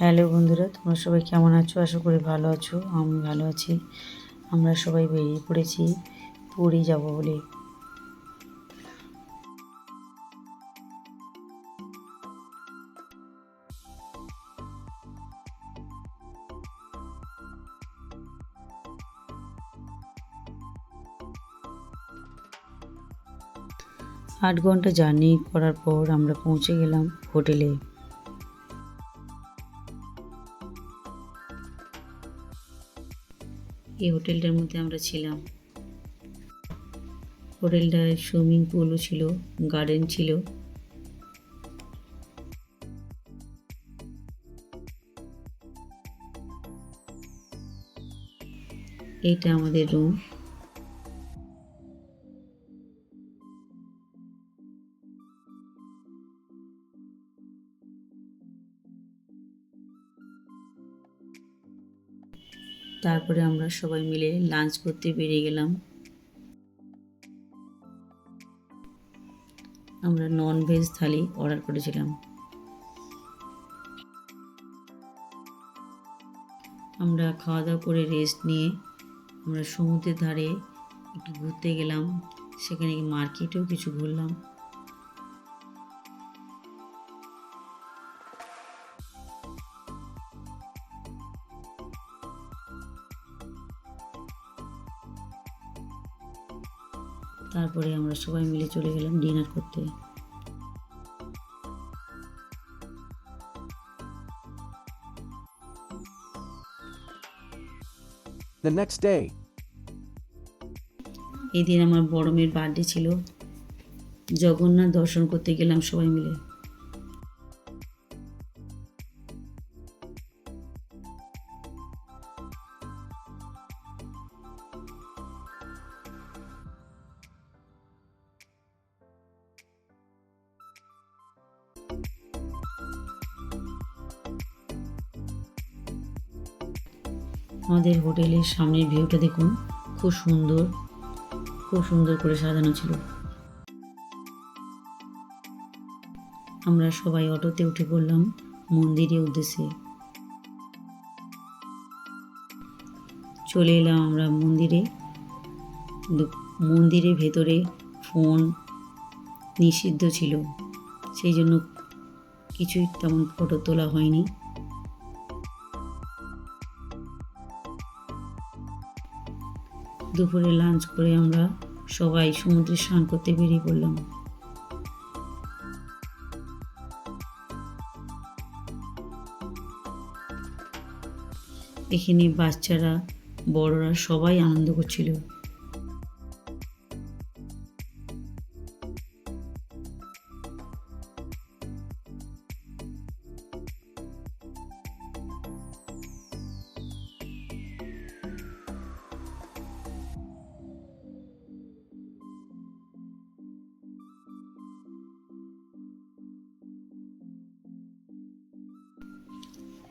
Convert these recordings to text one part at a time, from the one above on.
Hello বন্ধুরা, তোমরা সবাই কেমন আছো? আশা করি ভালো আছো, আমি ভালো আছি। আমরা সবাই বেরিয়ে পড়েছি পুরী যাব বলে। আট ঘণ্টা জার্নি করার পর আমরা পৌঁছে গেলাম হোটেলে। এই হোটেলটার মধ্যে আমরা ছিলাম। হোটেলটায় সুইমিং পুলও ছিল গার্ডেন ছিল। এইটা আমাদের রুম। তারপরে আমরা সবাই মিলে লাঞ্চ করতে বেরিয়ে গেলাম। আমরা নন ভেজ থালি অর্ডার করেছিলাম। আমরা খাওয়া দাওয়া করে রেস্ট নিয়ে আমরা সমুদ্রের ধারে একটু ঘুরতে গেলাম। সেখানে মার্কেটেও কিছু ঘুরলাম। তারপরে আমরা সবাই মিলে চলে গেলাম ডিনার করতে। The next day, এদিন আমার বড় মেয়ের বার্থডে ছিল। জগন্নাথ দর্শন করতে গেলাম সবাই মিলে। আমাদের হোটেলের সামনের ভিউটা দেখুন। খুব সুন্দর খুব সুন্দর করে সাজানো ছিল। আমরা সবাই অটোতে উঠে পড়লাম মন্দিরের উদ্দেশ্যে। চলে এলাম আমরা মন্দিরে। মন্দিরের ভেতরে ফোন নিষিদ্ধ ছিল। সেই জন্য কিছুই তেমন ফটো তোলা হয়নি। দুপুরে লাঞ্চ করে আমরা সবাই সমুদ্রে স্নান করতে বেরিয়ে পড়লাম। এখানে বাচ্চারা, বড়রা সবাই আনন্দ করছিল।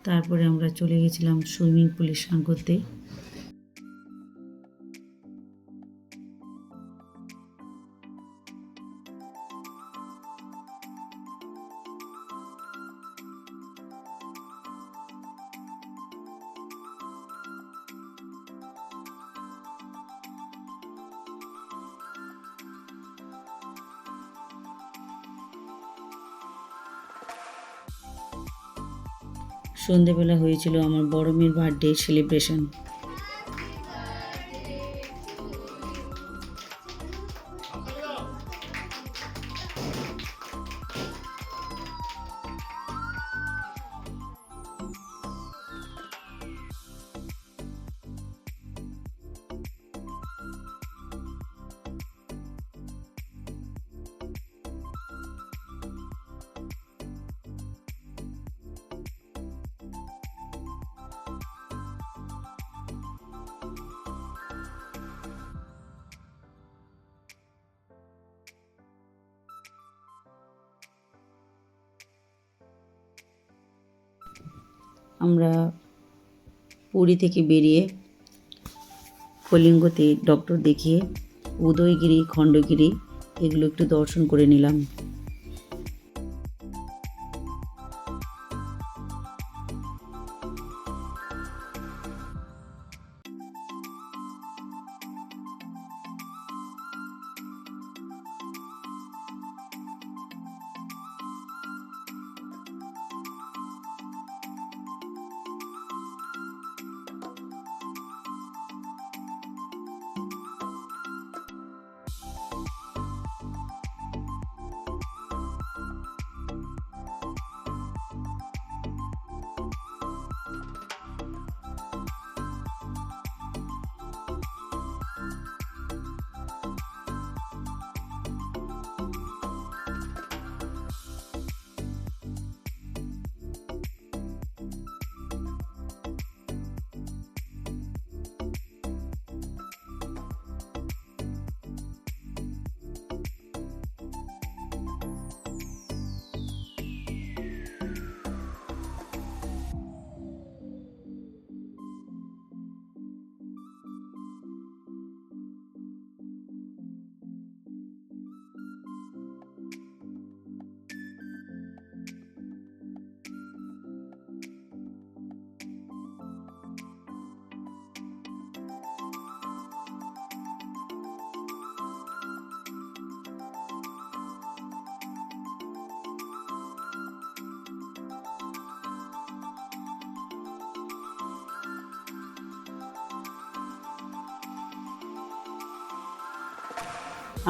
তারপরে আমরা চলে গেছিলাম সুইমিং পুলে করতে সন্ধেবেলা হয়েছিল আমার বড় মেয়ের বার্থডে সেলিব্রেশন আমরা পুরী থেকে বেরিয়ে কলিঙ্গতে ডক্টর দেখিয়ে উদয়গিরি খণ্ডগিরি এগুলো একটু দর্শন করে নিলাম।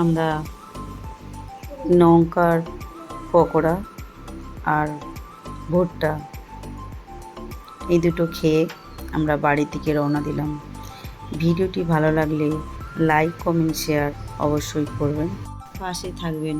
আমরা লঙ্কার পকোড়া আর ভুট্টা এই দুটো খেয়ে আমরা বাড়ির দিকে রওনা দিলাম। ভিডিওটি ভালো লাগলে লাইক, কমেন্ট, শেয়ার অবশ্যই করবেন। পাশে থাকবেন।